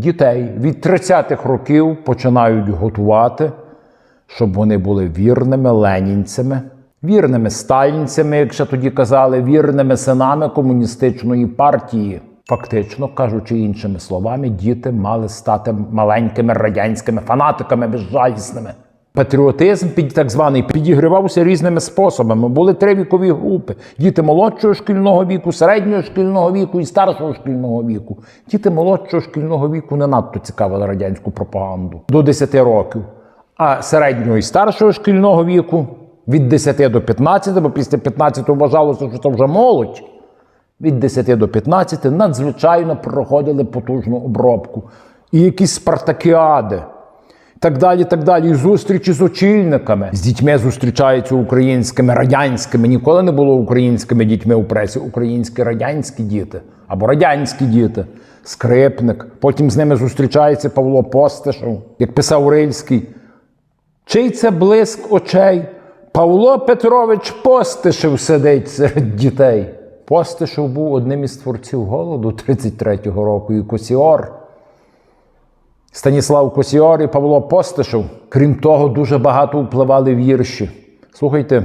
дітей від 30-х років починають готувати, щоб вони були вірними ленінцями, вірними сталінцями, як ще тоді казали, вірними синами комуністичної партії. Фактично, кажучи іншими словами, діти мали стати маленькими радянськими фанатиками безжалісними. Патріотизм під так званий підігрівався різними способами. Були три вікові групи: діти молодшого шкільного віку, середнього шкільного віку і старшого шкільного віку. Діти молодшого шкільного віку не надто цікавили радянську пропаганду до 10 років. А середнього і старшого шкільного віку від 10 до 15, бо після 15 вважалося, що це вже молодь. Від 10 до 15 надзвичайно проходили потужну обробку. І якісь спартакіади так далі, так далі. І зустрічі з очільниками. З дітьми зустрічаються українськими, радянськими. Ніколи не було українськими дітьми у пресі. Українські радянські діти або радянські діти. Скрипник. Потім з ними зустрічається Павло Постишев, як писав Рильський. Чий це блиск очей? Павло Петрович Постишев сидить серед дітей. Постишев був одним із творців голоду 33-го року і Косіор. Станіслав Косіор і Павло Постишев. Крім того, дуже багато впливали вірші. Слухайте,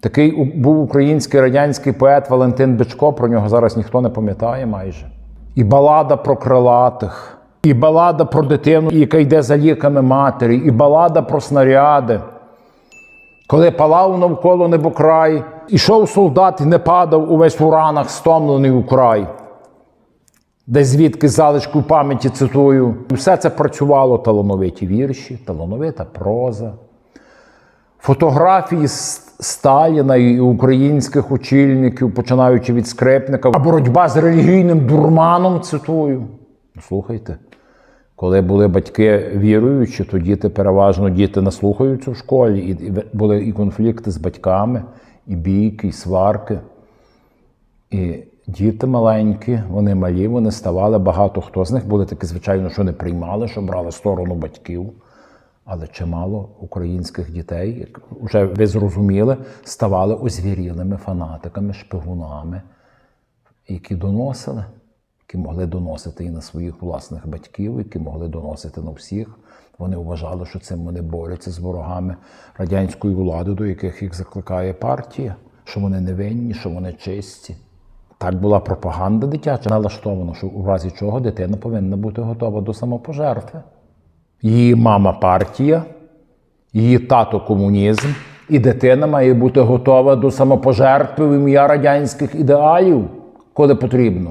такий був український радянський поет Валентин Бичко, про нього зараз ніхто не пам'ятає майже. І балада про крилатих, і балада про дитину, яка йде за ліками матері, і балада про снаряди. Коли палав навколо небокрай, ішов солдат і не падав увесь у ранах, стомлений у край. Десь звідки залишку пам'яті цитую. Все це працювало талановиті вірші, талановита проза, фотографії Сталіна і українських очільників, починаючи від скрипника, а боротьба з релігійним дурманом, цитую. Ну, Слухайте, коли були батьки віруючі, то діти переважно діти наслухаються в школі, і, були і конфлікти з батьками, і бійки, і сварки. І діти маленькі, вони малі, вони ставали багато хто з них були такі, звичайно, що не приймали, що брали сторону батьків. Але чимало українських дітей, як вже ви зрозуміли, ставали озвірілими фанатиками, шпигунами, які доносили, які могли доносити і на своїх власних батьків, які могли доносити на всіх. Вони вважали, що цим вони борються з ворогами радянської влади, до яких їх закликає партія, що вони невинні, що вони чисті. Так була пропаганда дитяча налаштована, що у разі чого дитина повинна бути готова до самопожертви. Її мама партія, її тато комунізм, і дитина має бути готова до самопожертви в ім'я радянських ідеалів, коли потрібно.